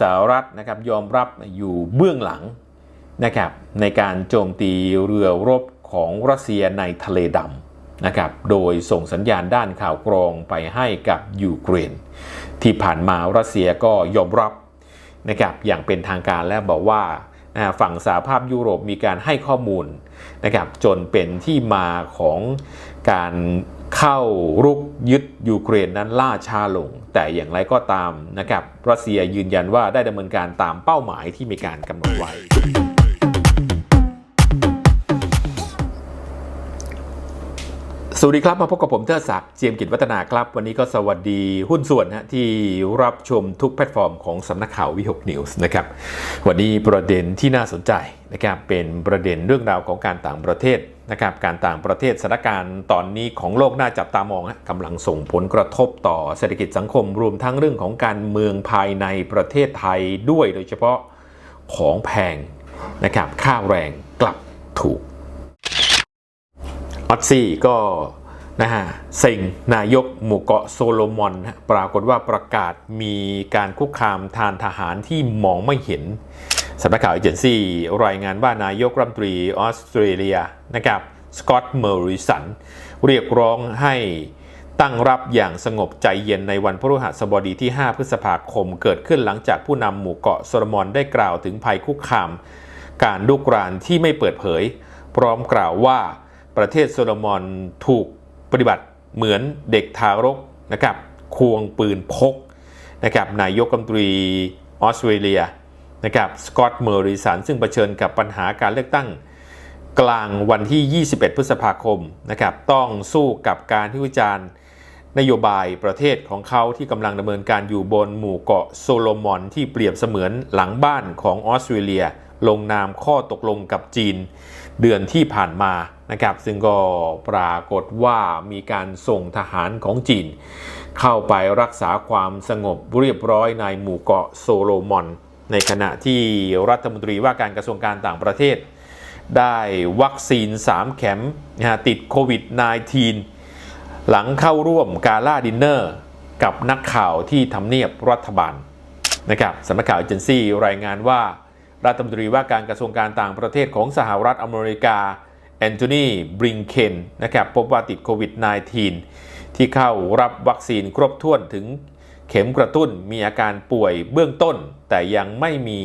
สหรัฐนะครับยอมรับอยู่เบื้องหลังนะครับในการโจมตีเรือรบของรัสเซียในทะเลดำนะครับโดยส่งสัญญาณด้านข่าวกรองไปให้กับยูเครน ที่ผ่านมารัสเซียก็ยอมรับนะครับอย่างเป็นทางการและบอกว่าฝั่งสหภาพยุโรปมีการให้ข้อมูลนะครับจนเป็นที่มาของการเข้ารุกยึด ยูเครนนั้นล่าช้าลง แต่อย่างไรก็ตามนะครับรัสเซียยืนยันว่าได้ดำเนินการตามเป้าหมายที่มีการกำหนดไว้ สวัสดีครับ มาพบกับผมเทอศักดิ์เจียมกิจวัฒนาครับ วันนี้ก็สวัสดีหุ้นส่วนนะที่รับชมทุกแพลตฟอร์มของสำนักข่าววิหกนิวส์นะครับ วันนี้ประเด็นที่น่าสนใจนะครับเป็นประเด็นเรื่องราวของการต่างประเทศนะครับการต่างประเทศสถานการณ์ตอนนี้ของโลกน่าจับตามองฮะกำลังส่งผลกระทบต่อเศรษฐกิจสังคมรวมทั้งเรื่องของการเมืองภายในประเทศไทยด้วยโดยเฉพาะของแพงนะครับค่าแรงกลับถูก ออตซี่ก็นะฮะสิงนายกหมู่เกาะโซโลมอน ปรากฏว่าประกาศมีการคุกคามทานทหารที่มองไม่เห็นสำนักข่าวเอเจนซี่รายงานว่านายกรัฐมนตรีออสเตรเลียนะครับสกอตต์เมอริสัน เรียกร้องให้ตั้งรับอย่างสงบใจเย็นในวันพฤหัสบดีที่ 5 พฤษภาคมเกิดขึ้นหลังจากผู้นำหมู่เกาะโซโลมอนได้กล่าวถึงภัยคุกคาม การลุกรานที่ไม่เปิดเผย พร้อมกล่าวว่า ประเทศโซโลมอนถูกปฏิบัติเหมือนเด็กทารกนะครับควงปืนพกนะครับนายกรัฐมนตรีออสเตรเลียนะครับสกอตต์เมอริสันซึ่งเผชิญกับปัญหาการเลือกตั้งกลางวันที่ 21 พฤษภาคมนะครับต้องสู้กับการที่วิจารณ์นโยบายประเทศของเขาที่กำลังดำเนินการอยู่บนหมู่เกาะโซโลมอนที่เปรียบเสมือนหลังบ้านของออสเตรเลีย ลงนามข้อตกลงกับจีน เดือนที่ผ่านมา นะครับซึ่งก็ปรากฏว่ามีการส่งทหารของจีน เข้าไปรักษาความสงบเรียบร้อยในหมู่เกาะโซโลมอน ในขณะที่รัฐมนตรีว่าการกระทรวงการต่างประเทศ ได้วัคซีน 3 เข็มนะฮะติดโควิด -19 หลังเข้าร่วมกาล่าดินเนอร์กับนักข่าวที่ทำเนียบรัฐบาลนะครับสำนักข่าวเอเจนซี่รายงานว่ารัฐมนตรีว่าการกระทรวงการต่างประเทศของสหรัฐอเมริกา แอนโทนีบริงเคนนะครับพบว่าติดโควิด -19 ที่เข้ารับวัคซีนครบถ้วนถึงเข็มกระตุ้นมีอาการป่วยเบื้องต้น แต่ยังไม่มี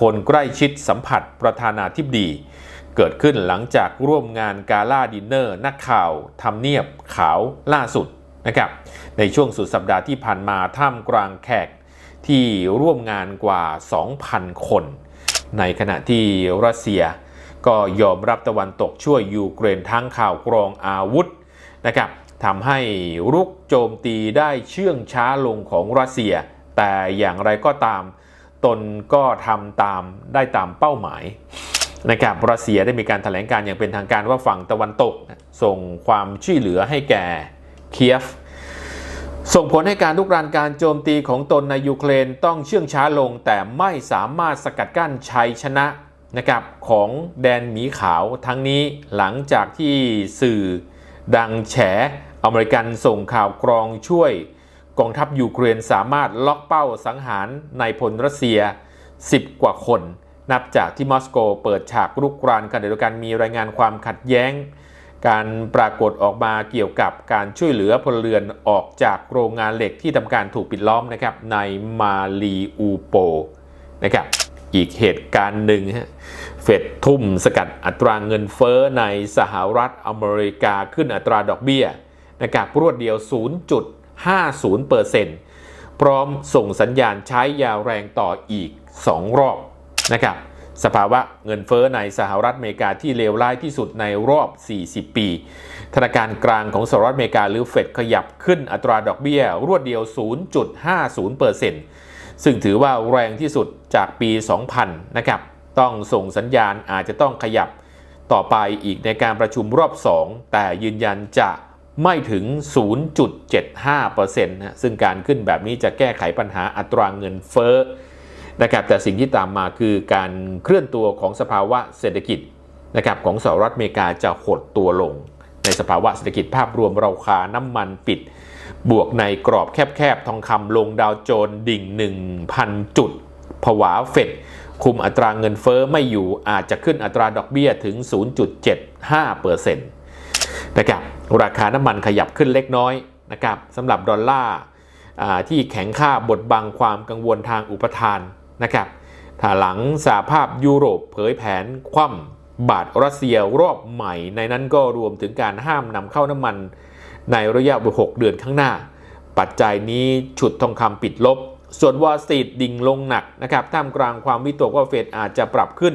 คนใกล้ชิดสัมผัสประธานาธิบดี เกิดขึ้นหลังจากร่วมงานกาล่าดินเนอร์ นักข่าวทำเนียบขาวล่าสุดนะครับในช่วงสุดสัปดาห์ที่ผ่านมาท่ามกลางแขกที่ร่วมงานกว่า 2,000 คน ในขณะที่รัสเซีย ก็ยอมรับตะวันตกช่วยยูเครนทั้งข่าวกรองอาวุธนะครับทำให้รุกโจมตีได้เชื่องช้าลงของรัสเซีย แต่อย่างไรก็ตาม ตนก็ทำตามได้ตามเป้าหมายนะครับรัสเซียได้มีการแถลงการอย่างเป็นทางการว่าฝั่งตะวันตก ส่งความช่วยเหลือให้แก่เคียฟ ส่งผลให้การลุกรานการโจมตีของตนในยูเครนต้องเชื่องช้าลง แต่ไม่สามารถสกัดกั้นชัยชนะ นะครับของแดนหมีขาวทั้งนี้หลังจากที่สื่อดังแฉอเมริกันส่งข่าวกรองช่วยกองทัพยูเครนสามารถล็อกเป้าสังหารนายพลรัสเซีย 10 กว่าคน นับจากที่มอสโกเปิดฉากรุกรานขณะเดียวกันมีรายงานความขัดแย้ง การปรากฏออกมาเกี่ยวกับการช่วยเหลือพลเรือนออกจากโรงงานเหล็กที่ทำการถูกปิดล้อมนะครับในมาลีอูโปนะครับ อีกเหตุการณ์หนึ่งฮะเฟดทุ่มสกัดอัตราเงินเฟ้อในสหรัฐอเมริกาขึ้นอัตราดอกเบี้ยนะครับรวดเดียว 0.50%พร้อมส่งสัญญาณใช้ยาวแรงต่ออีก 2 รอบนะครับสภาวะเงินเฟ้อในสหรัฐอเมริกาที่เลวร้ายที่สุดในรอบ 40 ปี ธนาคารกลางของสหรัฐอเมริกาหรือเฟดขยับขึ้นอัตราดอกเบี้ย รวดเดียว 0.50% ซึ่งถือว่าแรงที่สุดจากปี 2000 นะครับ ต้องส่งสัญญาณอาจจะต้องขยับต่อไปอีกในการประชุมรอบ 2 แต่ยืนยันจะไม่ถึง 0.75%นะซึ่งการขึ้นแบบนี้จะแก้ไขปัญหาอัตราเงินเฟ้อนะครับแต่สิ่งที่ตามมาคือการเคลื่อนตัวของสภาวะเศรษฐกิจนะครับของสหรัฐอเมริกาจะหดตัวลง ในสภาวะเศรษฐกิจภาพรวมราคาน้ำมันปิด บวกในกรอบแคบๆ ทองคำลงดาวโจนส์ดิ่ง 1,000 จุด ผวาเฟดคุมอัตราเงินเฟอ้อไม่อยู่อาจจะขึ้นอัตราดอกเบี้ยถึง 0.75%นะครับราคาน้ำมันขยับขึ้นเล็กน้อยนะครับสำหรับดอลลาร์ที่แข็งค่าบดบังความกังวลทางอุปทานนะครับถ้าหลังสหภาพยุโรปเผยแผนคว่ำบาทรัสเซียรอบใหม่ในนั้นก็รวมถึงการห้ามนำเข้าน้ำมัน ในระยะ6เดือนข้างหน้า ปัจจัยนี้ฉุดทองคำปิดลบ ส่วนวอลสตรีทดิ่งลงหนักนะครับท่ามกลางความวิตกว่าเฟดอาจจะปรับขึ้น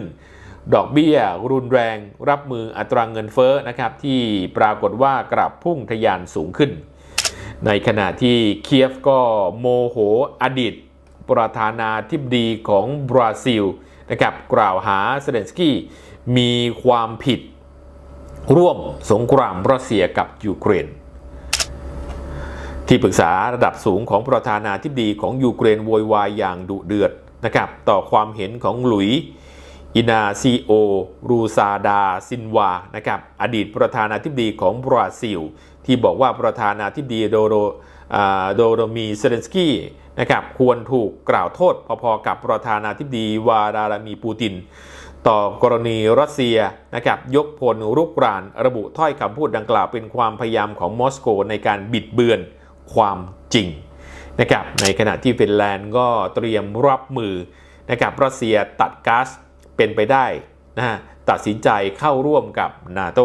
ดอกเบี้ย รุนแรง รับมืออัตราเงินเฟ้อนะครับที่ปรากฏว่ากลับพุ่งทะยานสูงขึ้น ในขณะที่เคียฟก็โมโหอดีตประธานาธิบดีของบราซิลนะครับกล่าวหาเซเลนสกี้มีความผิดร่วมสงครามรัสเซียกับยูเครน ที่ปรึกษาระดับสูงของประธานาธิบดีของยูเครนโวยวายอย่างดุเดือดนะครับต่อความเห็นของหลุยอินาซีโอ รูซาดา ซินวานะครับอดีตประธานาธิบดีของบราซิล ที่บอกว่าประธานาธิบดีโดโรโดโรมีเซเลนสกี้นะครับควรถูกกล่าวโทษพอๆกับประธานาธิบดีวาดารามีปูติน ต่อกรณีรัสเซียนะครับยกพลรุกราน ระบุถ้อยคำพูดดังกล่าวเป็นความพยายามของมอสโกในการบิดเบือน ความจริงนะครับในขณะที่ฟินแลนด์ก็เตรียมรับมือนะครับรัสเซียตัดก๊าซเป็นไปได้นะฮะตัดสินใจเข้าร่วมกับนาโต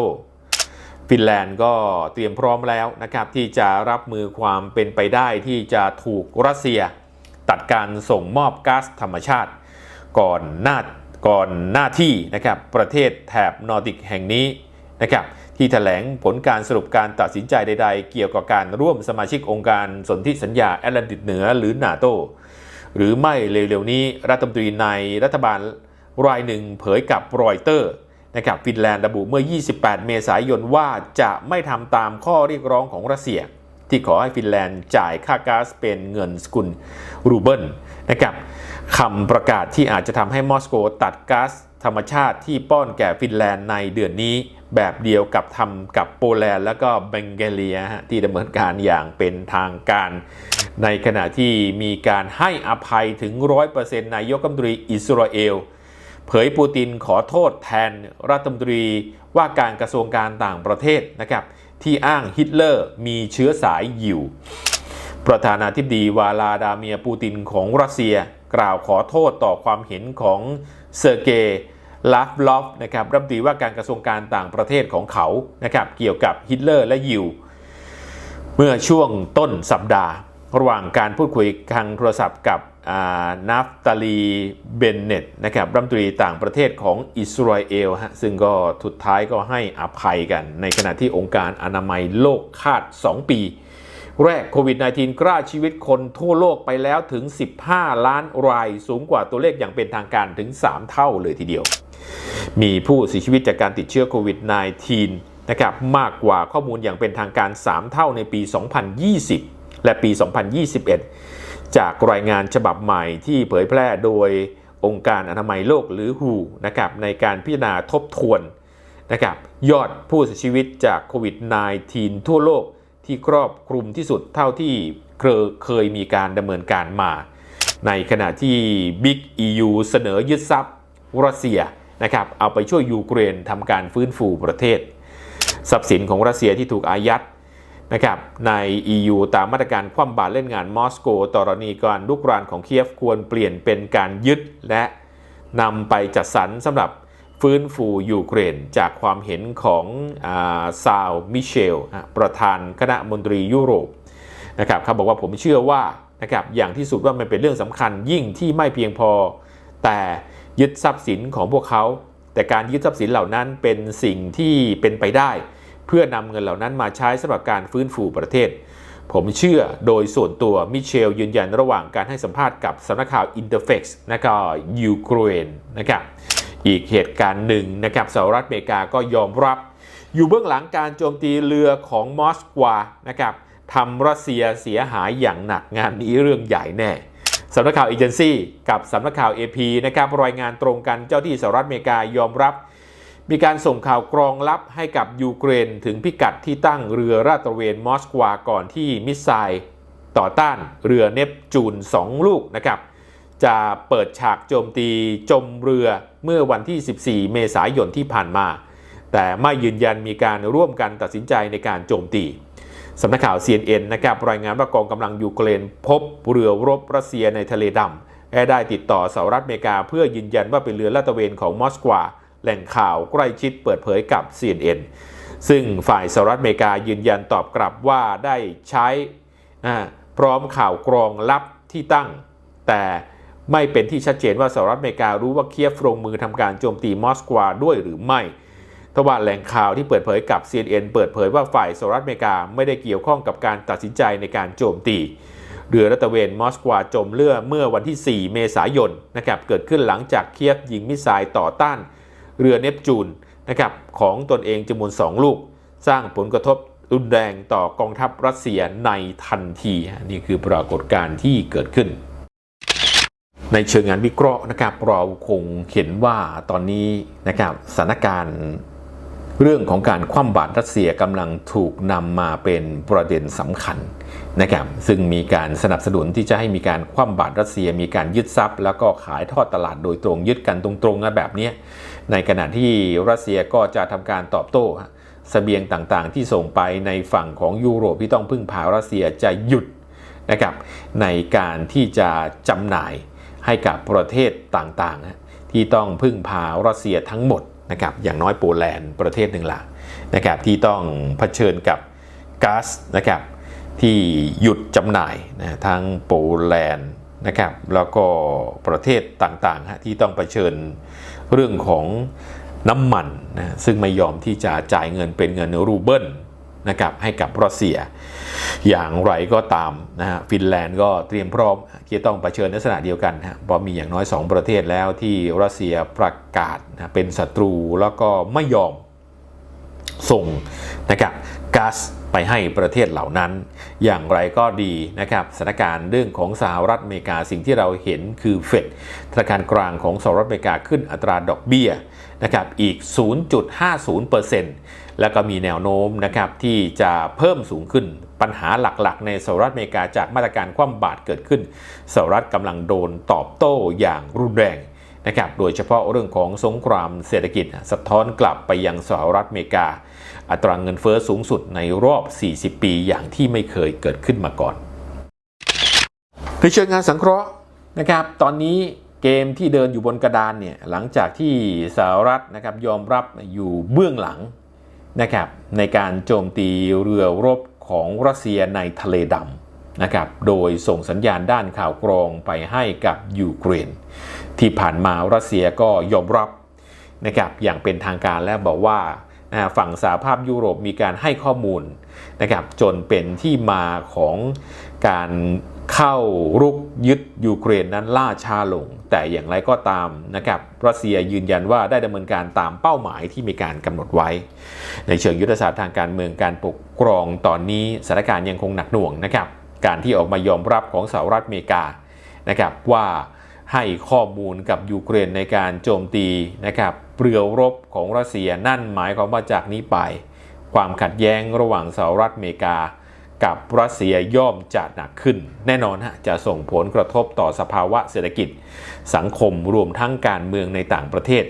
ฟินแลนด์ก็เตรียมพร้อมแล้วนะครับที่จะรับมือความเป็นไปได้ที่จะถูกรัสเซียตัดการส่งมอบก๊าซธรรมชาติ ก่อนหน้าก่อนหน้าที่นะครับประเทศแถบนอร์ดิกแห่งนี้นะครับ ที่แถลงผลการสรุปการตัดสินใจใด ๆ เกี่ยวกับการร่วมสมาชิกองค์การสนธิสัญญาแอตแลนติกเหนือหรือนาโตหรือไม่เร็วๆนี้รัฐมนตรีในรัฐบาลรายหนึ่งเผยกับรอยเตอร์นะครับฟินแลนด์ระบุเมื่อ 28 เมษายนว่าจะไม่ทำตามข้อเรียกร้องของรัสเซีย ที่ขอให้ฟินแลนด์จ่ายค่าก๊าซเป็นเงินสกุลรูเบิลนะครับคำประกาศที่อาจจะทำให้มอสโกตัดก๊าซ ธรรมชาติที่ป้อนแก่ฟินแลนด์ในเดือนนี้แบบเดียวกับทำกับโปแลนด์แล้วก็เบงเกเลียะที่ดำเนินการอย่างเป็นทางการ ในขณะที่มีการให้อภัยถึง 100%นายกรัฐมนตรีอิสราเอล เผยปูตินขอโทษแทนรัฐมนตรีว่าการกระทรวงการต่างประเทศนะครับที่อ้างฮิตเลอร์มีเชื้อสายยิวประธานาธิบดีวาลาดาเมียปูตินของรัสเซีย กล่าวขอโทษต่อความเห็นของเซอร์เกย์ ลาฟลอฟนะครับรัฐมนตรีว่าการกระทรวงการต่างประเทศของเขานะครับเกี่ยวกับฮิตเลอร์และยิวเมื่อช่วงต้นสัปดาห์ ระหว่างการพูดคุยทางโทรศัพท์กับนาฟตาลีเบนเนตนะครับรัฐมนตรีต่างประเทศของอิสราเอลฮะซึ่งก็ทุดท้ายก็ให้อภัยกัน ในขณะที่องค์การอนามัยโลกคาด 2 ปี แรกโควิด -19 กล้าชีวิตคนทั่วโลกไปแล้วถึง 15 ล้านราย สูงกว่าตัวเลขอย่างเป็นทางการถึง 3 เท่าเลยทีเดียว มีผู้เสียชีวิตจากการติดเชื้อโควิด -19 นะครับมากกว่าข้อมูลอย่างเป็นทางการ 3 เท่าในปี 2020 และปี 2021 จากรายงานฉบับใหม่ที่เผยแพร่โดยองค์การอนามัยโลกหรือ WHO นะครับในการพิจารณาทบทวนนะครับยอดผู้เสียชีวิตจากโควิด -19 ทั่วโลก ที่ครอบคลุมที่สุดเท่าที่เคยเคยมีการดำเนินการมา ในขณะที่ Big EU เสนอยึดทรัพย์รัสเซียนะครับเอาไปช่วยยูเครนทำการฟื้นฟูประเทศ ทรัพย์สินของรัสเซียที่ถูกอายัดนะครับใน EU ตามมาตรการคว่ำบาตรเล่นงานมอสโกตรณีการลุกรานของเคียฟควรเปลี่ยนเป็นการยึดและนำไปจัดสรรสำหรับ ฟื้นฟูยูเครน จากความเห็นของซาวมิเชลประธานคณะมนตรียุโรปนะครับเขาบอกว่าผมเชื่อว่านะครับอย่างที่สุดว่ามันเป็นเรื่องสำคัญยิ่งที่ไม่เพียงพอ แต่ยึดทรัพย์สินของพวกเขา แต่การยึดทรัพย์สินเหล่านั้นเป็นสิ่งที่เป็นไปได้ เพื่อนำเงินเหล่านั้นมาใช้สำหรับการฟื้นฟูประเทศ ผมเชื่อโดยส่วนตัวมิเชลยืนยันระหว่างการให้สัมภาษณ์กับสำนักข่าวอินเตอร์เฟกซ์นะก็ยูเครนนะครับ อีกเหตุการณ์หนึ่งนะครับสหรัฐอเมริกาก็ยอมรับ อยู่เบื้องหลังการโจมตีเรือของมอสกวานะครับทำรัสเซียเสียหายอย่างหนักงานนี้เรื่องใหญ่แน่สำนักข่าวเอเจนซี่กับสำนักข่าว AP นะครับรายงานตรงกันเจ้าที่สหรัฐอเมริกายอมรับ มีการส่งข่าวกรองลับให้กับยูเครนถึงพิกัดที่ตั้งเรือราตระเวนมอสกวาก่อนที่มิสไซล์ต่อต้านเรือเนปจูน 2 ลูกนะครับจะเปิดฉากโจมตีจมเรือ เมื่อวันที่ 14 เมษายนที่ผ่านมา แต่ไม่ยืนยันมีการร่วมกันตัดสินใจในการโจมตีสำนักข่าว CNN นะครับรายงานว่ากองกำลังยูเครนพบเรือรบรัสเซียในทะเลดำและได้ติดต่อสหรัฐอเมริกา เพื่อยืนยันว่าเป็นเรือลาดตระเวนของมอสกวาแหล่งข่าวใกล้ชิดเปิดเผยกับ CNN ซึ่งฝ่ายสหรัฐอเมริกายืนยันตอบกลับว่าได้ใช้พร้อมข่าวกรองลับที่ตั้ง แต่ ไม่เป็นที่ชัดเจนว่าสหรัฐอเมริการู้ว่าเคียฟลงมือทำการโจมตีมอสกวาด้วยหรือไม่ทว่าแหล่งข่าวที่เปิดเผยกับ CNN เปิดเผยว่าฝ่ายสหรัฐอเมริกาไม่ได้เกี่ยวข้องกับการตัดสินใจในการโจมตี เรือรัตะเวนมอสกวาจมเรือเมื่อวันที่ 4 เมษายนนะครับเกิดขึ้นหลังจากเคียฟยิงมิสไซล์ต่อต้าน เรือเนปจูนนะครับของตนเองจำนวน 2 ลูก สร้างผลกระทบรุนแรงต่อกองทัพรัสเซียในทันที นี่คือปรากฏการณ์ที่เกิดขึ้น ในเชิงงานวิเคราะห์นะครับเราคงเห็นว่าตอนนี้นะครับสถานการณ์เรื่องของการคว่ำบาตรรัสเซียกำลังถูกนำมาเป็นประเด็นสำคัญนะครับซึ่งมีการสนับสนุนที่จะให้มีการคว่ำบาตรรัสเซีย มีการยึดทรัพย์ แล้วก็ขายทอดตลาดโดยตรงยึดกันตรงๆนะแบบนี้ในขณะที่รัสเซียก็จะทำการตอบโต้ฮะเสบียงต่างๆ ที่ส่งไปในฝั่งของยุโรปที่ต้องพึ่งพารัสเซียจะหยุดนะครับในการที่จะจำหน่าย ให้กับประเทศต่างๆ ที่ต้องพึ่งพารัสเซียทั้งหมดนะครับอย่างน้อยโปแลนด์ประเทศหนึ่งละนะครับที่ต้องเผชิญกับก๊าซนะครับที่หยุดจำหน่ายนะทั้งโปแลนด์นะครับแล้วก็ประเทศต่างๆที่ต้องเผชิญเรื่องของน้ำมันนะซึ่งไม่ยอมที่จะจ่ายเงินเป็นเงินรูเบิล นะครับให้กับรัสเซีย อย่างไรก็ตามนะฮะฟินแลนด์ก็เตรียมพร้อมที่จะต้องเผชิญลักษณะเดียวกันฮะเพราะมีอย่างน้อย 2 ประเทศแล้วที่รัสเซียประกาศนะเป็นศัตรูแล้วก็ไม่ยอมส่งนะครับก๊าซไปให้ประเทศเหล่านั้น อย่างไรก็ดีนะครับสถานการณ์เรื่องของสหรัฐอเมริกาสิ่งที่เราเห็นคือเฟดธนาคารกลางของสหรัฐอเมริกาขึ้นอัตราดอกเบี้ยนะครับอีก 0.50% แล้วก็มีแนวโน้มนะครับที่จะเพิ่มสูงขึ้นปัญหาหลักๆ ในสหรัฐอเมริกาจากมาตรการคว่ำบาตรเกิดขึ้นสหรัฐกำลังโดนตอบโต้อย่างรุนแรงนะครับโดยเฉพาะเรื่องของสงครามเศรษฐกิจ สะท้อนกลับไปยังสหรัฐอเมริกา อัตราเงินเฟอ้อสูงสุดในรอบ 40 ปีอย่างที่ไม่เคยเกิดขึ้นมาก่อนในเชิงงานสังเคราะห์นะครับตอนนี้เกมที่เดินอยู่บนกระดานเนี่ยหลังจากที่สหรัฐนะครับยอมรับอยู่เบื้องหลัง นะครับในการโจมตีเรือรบของรัสเซียในทะเลดำนะครับโดยส่งสัญญาณด้านข่าวกรองไปให้กับยูเครน ที่ผ่านมารัสเซียก็ยอมรับนะครับอย่างเป็นทางการและบอกว่าฝั่งสหภาพยุโรปมีการให้ข้อมูลนะครับจนเป็นที่มาของการ เข้ารุกยึดยูเครนนั้นล่าช้าลง แต่อย่างไรก็ตามนะครับรัสเซียยืนยันว่าได้ดำเนินการตามเป้าหมายที่มีการกำหนดไว้ ในเชิงยุทธศาสตร์ทางการเมืองการปกครองตอนนี้สถานการณ์ยังคงหนักหน่วงนะครับการที่ออกมายอมรับของสหรัฐอเมริกานะครับว่าให้ข้อมูลกับยูเครนในการโจมตีนะครับเรือรบของรัสเซียนั่นหมายความว่าจากนี้ไป ความขัดแย้งระหว่างสหรัฐอเมริกา กับรัสเซียย่อมจะหนักขึ้น แน่นอนฮะจะส่งผลกระทบต่อสภาวะเศรษฐกิจ สังคมรวมทั้งการเมืองในต่างประเทศ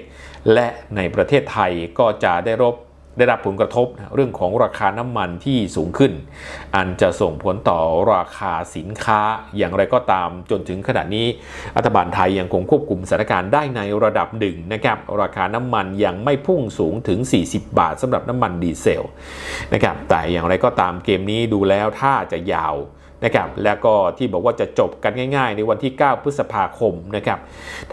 และในประเทศไทยก็จะได้รับ ได้รับผลกระทบเรื่องของราคาน้ำมันที่สูงขึ้น อันจะส่งผลต่อราคาสินค้าอย่างไรก็ตามจนถึงขณะนี้รัฐบาลไทยยังคงควบคุมสถานการณ์ได้ในระดับหนึ่งนะครับราคาน้ำมันยังไม่พุ่งสูงถึง 40 บาทสำหรับน้ำมันดีเซลนะครับแต่อย่างไรก็ตามเกมนี้ดูแล้วถ้าจะยาว นะครับแล้วก็ที่บอกว่าจะจบกันง่าย ๆ ในวันที่ 9 พฤษภาคมนะครับ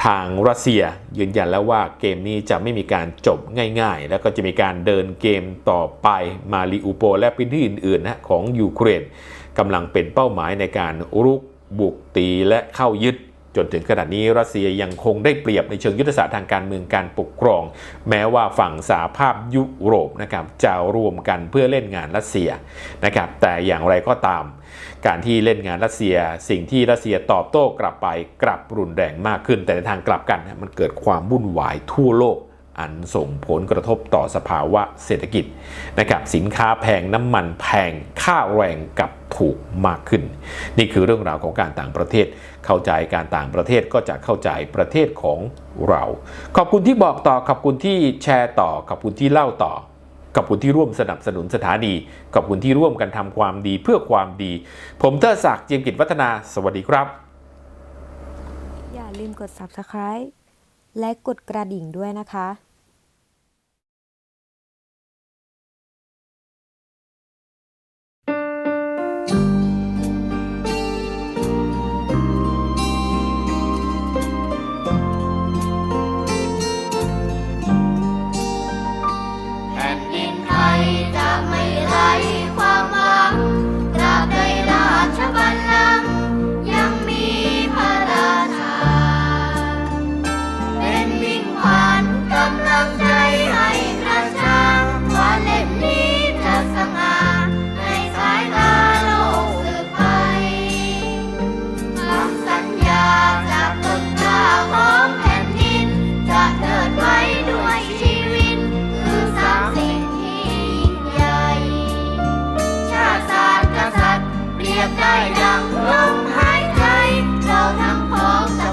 ทางรัสเซียยืนยันแล้วว่าเกมนี้จะไม่มีการจบง่าย ๆ แล้วก็จะมีการเดินเกมต่อไปมาลิอูโปและพื้นที่อื่นๆนะของยูเครนกำลังเป็นเป้าหมายในการรุกบุกตีและเข้ายึด จนถึงขณะนี้รัสเซียยังคงได้เปรียบในเชิงยุทธศาสตร์ทางการเมืองการปกครอง แม้ว่าฝั่งสหภาพยุโรปนะครับจะรวมกันเพื่อเล่นงานรัสเซียนะครับแต่อย่างไรก็ตาม การที่เล่นงานรัสเซีย สิ่งที่รัสเซียตอบโต้กลับไปกลับรุนแรงมากขึ้น แต่ในทางกลับกันมันเกิดความวุ่นวายทั่วโลก อันส่งผลกระทบต่อสภาวะเศรษฐกิจนะครับสินค้าแพงน้ำมันแพงค่าแรงกับถูกมากขึ้น นี่คือเรื่องราวของการต่างประเทศ เข้าใจการต่างประเทศก็จะเข้าใจประเทศของเรา ขอบคุณที่บอกต่อขอบคุณที่แชร์ต่อขอบคุณที่เล่าต่อขอบคุณที่ร่วมสนับสนุนสถานีขอบคุณที่ร่วมกันทำความดีเพื่อความดี ผมเทอศักดิ์เจียมกิจวัฒนา สวัสดีครับ อย่าลืมกด subscribe และกดกระดิ่งด้วยนะคะ งลมหายใจเราทั้งพร้องจะ